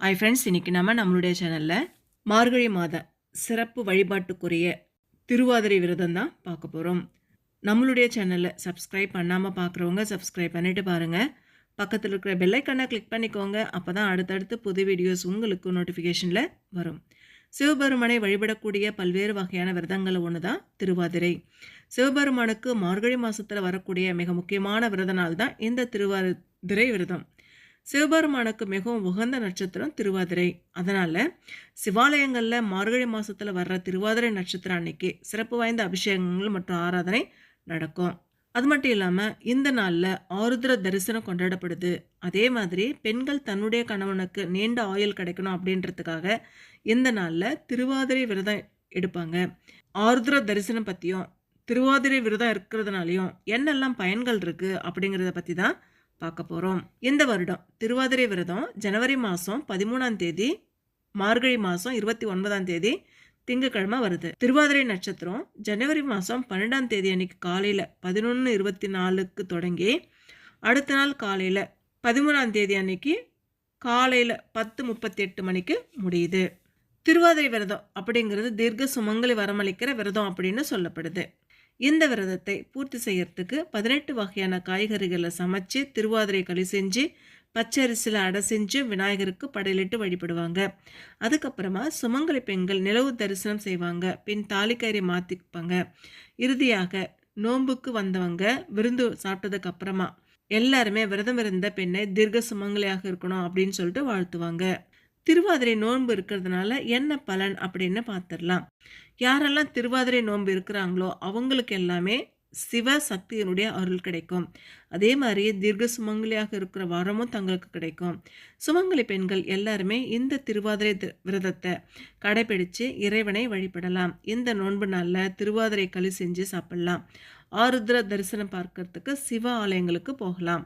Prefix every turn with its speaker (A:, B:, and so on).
A: ஐ friends இன்றைக்கி நம்ம நம்மளுடைய சேனலில் மார்கழி மாத சிறப்பு வழிபாட்டுக்குரிய திருவாதிரை விரதம் தான் பார்க்க போகிறோம் நம்மளுடைய சேனலில் சப்ஸ்கிரைப் பண்ணாமல் பார்க்குறவங்க சப்ஸ்கிரைப் பண்ணிவிட்டு பாருங்கள் பக்கத்தில் இருக்கிற பெல்லைக்கனை கிளிக் பண்ணிக்கோங்க. அப்போ தான் அடுத்தடுத்து புது வீடியோஸ் உங்களுக்கு நோட்டிஃபிகேஷனில் வரும். சிவபெருமானை வழிபடக்கூடிய பல்வேறு வகையான விரதங்கள் ஒன்று தான் திருவாதிரை. சிவபெருமானுக்கு மார்கழி மாதத்தில் வரக்கூடிய மிக முக்கியமான விரத நாள் தான் இந்த திருவாதிரை விரதம். சிவபெருமானுக்கு மிகவும் உகந்த நட்சத்திரம் திருவாதிரை. அதனால் சிவாலயங்களில் மார்கழி மாதத்தில் வர்ற திருவாதிரை நட்சத்திரம் அன்னைக்கு சிறப்பு வாய்ந்த அபிஷேகங்கள் மற்றும் ஆராதனை நடக்கும். அது மட்டும் இல்லாமல் இந்த நாளில் ஆருத்ர தரிசனம் கொண்டாடப்படுது. அதே மாதிரி பெண்கள் தன்னுடைய கணவனுக்கு நீண்ட ஆயுள் கிடைக்கணும் அப்படின்றதுக்காக இந்த நாளில் திருவாதிரை விரதம் எடுப்பாங்க. ஆருத்ர தரிசனம் பற்றியும் திருவாதிரை விரதம் இருக்கிறதுனாலையும் என்னெல்லாம் பயன்கள் இருக்குது அப்படிங்கிறத பற்றி தான் பார்க்க போகிறோம் இந்த வருடம்? திருவாதிரை விரதம் ஜனவரி மாதம் பதிமூணாம் தேதி மார்கழி மாதம் இருபத்தி ஒன்பதாம் தேதி திங்கக்கிழமை வருது. திருவாதிரை நட்சத்திரம் ஜனவரி மாதம் பன்னெண்டாம் தேதி அன்னைக்கு காலையில் பதினொன்று இருபத்தி நாலுக்கு தொடங்கி அடுத்த நாள் காலையில் பதிமூணாம் தேதி அன்னைக்கு காலையில் பத்து முப்பத்தி எட்டு மணிக்கு முடியுது. திருவாதிரை விரதம் அப்படிங்கிறது தீர்க்க சுமங்கலி வரமளிக்கிற விரதம் அப்படின்னு சொல்லப்படுது. இந்த விரதத்தை பூர்த்தி செய்யறதுக்கு பதினெட்டு வகையான காய்கறிகளை சமைச்சு திருவாதிரை களி செஞ்சு பச்சரிசியில் அடை செஞ்சு விநாயகருக்கு படையலிட்டு வழிபடுவாங்க. அதுக்கப்புறமா சுமங்கலி பெண்கள் நிலவு தரிசனம் செய்வாங்க. பின் தாலிக்கயிறை மாற்றிப்பாங்க இறுதியாக நோன்புக்கு வந்தவங்க விருந்து சாப்பிட்டதுக்கு அப்புறமா எல்லாருமே விரதம் இருந்த பெண்ணை தீர்க்க சுமங்கலியாக இருக்கணும் அப்படின்னு சொல்லிட்டு வாழ்த்துவாங்க. திருவாதிரை நோன்பு இருக்கிறதுனால என்ன பலன் அப்படின்னு பார்த்துடலாம் யாரெல்லாம் திருவாதிரை நோன்பு இருக்கிறாங்களோ அவங்களுக்கு எல்லாமே சிவ சக்தியினுடைய அருள் கிடைக்கும். அதே மாதிரி தீர்க்க சுமங்கலியாக இருக்கிற வரமும் தங்களுக்கு கிடைக்கும். சுமங்கலி பெண்கள் எல்லாருமே இந்த திருவாதிரை விரதத்தை கடைபிடித்து இறைவனை வழிபடலாம். இந்த நோன்பு நாளில் திருவாதிரை களி செஞ்சு சாப்பிடலாம். ஆருத்ர தரிசனம் பார்க்கறதுக்கு சிவ ஆலயங்களுக்கு போகலாம்.